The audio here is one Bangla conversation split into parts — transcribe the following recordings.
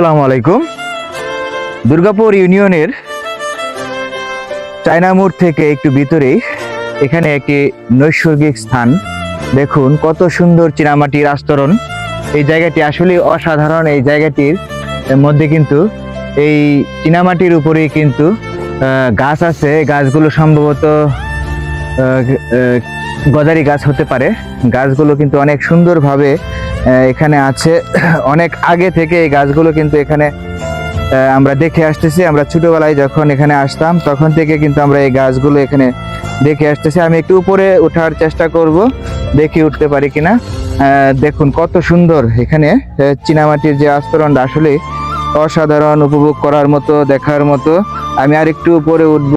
আসসালামু আলাইকুম। দুর্গাপুর ইউনিয়নের চায়না মোড় থেকে একটু ভিতরেই এখানে একটি নৈসর্গিক স্থান। দেখুন কত সুন্দর চীনামাটির আস্তরণ। এই জায়গাটি আসলে অসাধারণ। এই জায়গাটির মধ্যে কিন্তু এই চীনামাটির উপরেই কিন্তু গাছ আছে। গাছগুলো সম্ভবত গজারি গাছ হতে পারে। গাছগুলো কিন্তু অনেক সুন্দরভাবে এখানে আছে। অনেক আগে থেকে এই গাছগুলো কিন্তু এখানে আমরা দেখে আসতেছি। আমরা ছোটোবেলায় যখন এখানে আসতাম, তখন থেকে কিন্তু আমরা এই গাছগুলো এখানে দেখে আসতেছি। আমি একটু উপরে ওঠার চেষ্টা করব, দেখি উঠতে পারি কিনা। দেখুন কত সুন্দর এখানে চীনামাটির যে আস্তরণটা আসলে অসাধারণ, উপভোগ করার মতো, দেখার মতো। আমি আর একটু উপরে উঠব।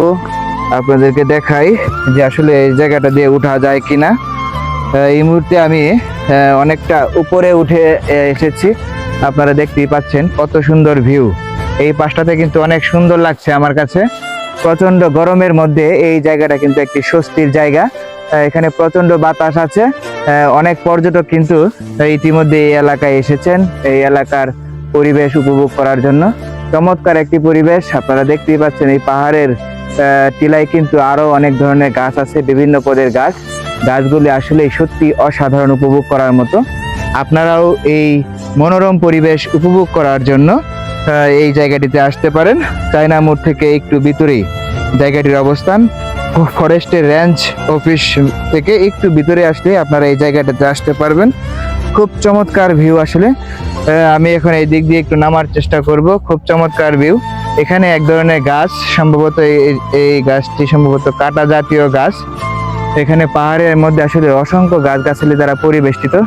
আপনাদেরকে দেখাই যে আসলে এই জায়গাটা দিয়ে উঠা যায় কিনা। আহ, এই মুহূর্তে আমি অনেকটা উপরে উঠে এসেছি। আপনারা দেখতেই পাচ্ছেন কত সুন্দর ভিউ। এই পাশটাতে কিন্তু অনেক সুন্দর লাগছে আমার কাছে। প্রচণ্ড গরমের মধ্যে এই জায়গাটা কিন্তু একটি স্বস্তির জায়গা। এখানে প্রচণ্ড বাতাস আছে। অনেক পর্যটক কিন্তু ইতিমধ্যে এই এলাকায় এসেছেন এই এলাকার পরিবেশ উপভোগ করার জন্য। চমৎকার একটি পরিবেশ আপনারা দেখতেই পাচ্ছেন এই পাহাড়ের টিলায় কিন্তু আরও অনেক ধরনের গাছ আছে, বিভিন্ন পদের গাছ। গাছগুলি আসলে সত্যি অসাধারণ উপভোগ করার মতো। আপনারাও এই মনোরম পরিবেশ উপভোগ করার জন্য এই জায়গাটিতে আসতে পারেন। চায়না মোড় থেকে একটু ভিতরেই জায়গাটির অবস্থান। ফরেস্টের রেঞ্জ অফিস থেকে একটু ভিতরে আসলে আপনারা এই জায়গাটাতে আসতে পারবেন। খুব চমৎকার ভিউ আসলে। আমি এখন এই দিক দিয়ে একটু নামার চেষ্টা করব। খুব চমৎকার ভিউ। এখানে এক ধরনের গাছ, সম্ভবত এই- গাছটি সম্ভবত কাটা জাতীয় গাছ। এখানে পাহাড়ের মধ্যে আসলে অসংখ্য গাছগাছালি দ্বারা পরিবেষ্টিত।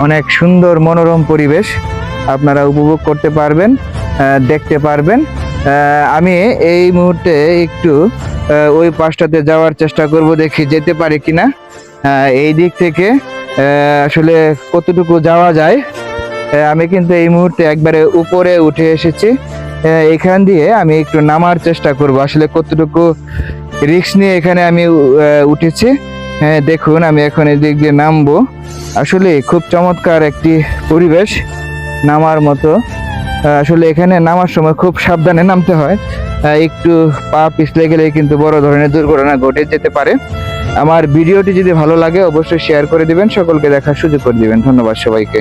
অনেক সুন্দর মনোরম পরিবেশ আপনারা উপভোগ করতে পারবেন দেখতে পারবেন। আমি এই মুহূর্তে একটু ওই পাশটাতে যাওয়ার চেষ্টা করব দেখি যেতে পারি কিনা। এই দিক থেকে আসলে কতটুকু যাওয়া যায় আমি কিন্তু এই মুহূর্তে একবারে উপরে উঠে এসেছি। এখান দিয়ে আমি একটু নামার চেষ্টা করব। আসলে কতটুকু রিস্ক নিয়ে এখানে আমি উঠেছি হ্যাঁ দেখুন, আমি এখন এদিক দিয়ে নামবো। আসলে খুব চমৎকার একটি পরিবেশ নামার মতো। আসলে এখানে নামার সময় খুব সাবধানে নামতে হয়। একটু পা পিছলে গেলে কিন্তু বড় ধরনের দুর্ঘটনা ঘটে যেতে পারে। আমার ভিডিওটি যদি ভালো লাগে, অবশ্যই শেয়ার করে দিবেন। সকলকে দেখার সুযোগ করে দিবেন। ধন্যবাদ সবাইকে।